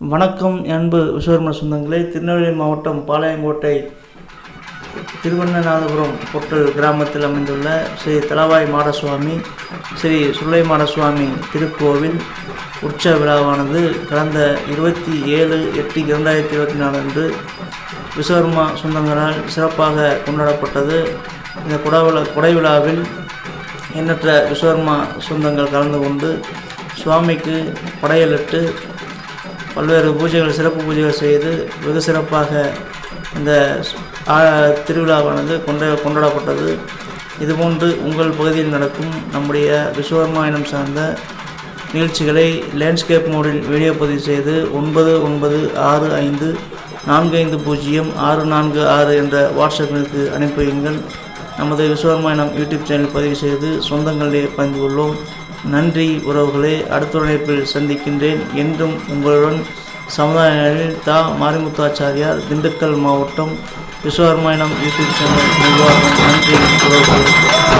வணக்கம் அன்பு விஸ்வகர்ம சொந்தங்களே. திருநெல்வேலி மாவட்டம் பாளையங்கோட்டை திருவண்ணநாதபுரம் பொட்டு கிராமத்தில் அமைந்துள்ள ஸ்ரீ தலவாய் மாடசுவாமி ஸ்ரீ சுல்லை மாடசுவாமி திருக்கோவில் உற்சவ விழாவானது கடந்த இருபத்தி ஏழு எட்டு இரண்டாயிரத்தி இருபத்தி நாலு அன்று விஸ்வகர்மா சொந்தங்களால் சிறப்பாக கொண்டாடப்பட்டது. இந்த குடவிழா குடை விழாவில் எண்ணற்ற விஸ்வகர்மா சொந்தங்கள் கலந்து கொண்டு சுவாமிக்கு படையலிட்டு பல்வேறு பூஜைகள் சிறப்பு பூஜைகள் செய்து வெகு சிறப்பாக இந்த திருவிழாவானது கொண்ட கொண்டாடப்பட்டது. இதுபோன்று உங்கள் பகுதியில் நடக்கும் நம்முடைய விஸ்வகர்மாயனம் சார்ந்த நிகழ்ச்சிகளை லேண்ட்ஸ்கேப் மோடில் வீடியோ பதிவு செய்து ஒன்பது ஒன்பது ஆறு ஐந்து நான்கு ஐந்து பூஜ்ஜியம் ஆறு நான்கு ஆறு என்ற வாட்ஸ்அப்பிற்கு அனுப்பியுங்கள் நமது நமது விஸ்வகர்மாயனம் யூடியூப் சேனல் பதிவு செய்து சொந்தங்களிலே பகிர்ந்து கொள்வோம். நன்றி உறவுகளே அடுத்த உழைப்பில் இணைப்பில் சந்திக்கின்றேன் என்றும் உங்களுடன் சமுதாய தா. மாரிமுத்தாச்சாரியார் திண்டுக்கல் மாவட்டம் விஸ்வகர்மாயினம் யூடியூப் சேனல் நிர்வாகம். நன்றி உறவுகள்.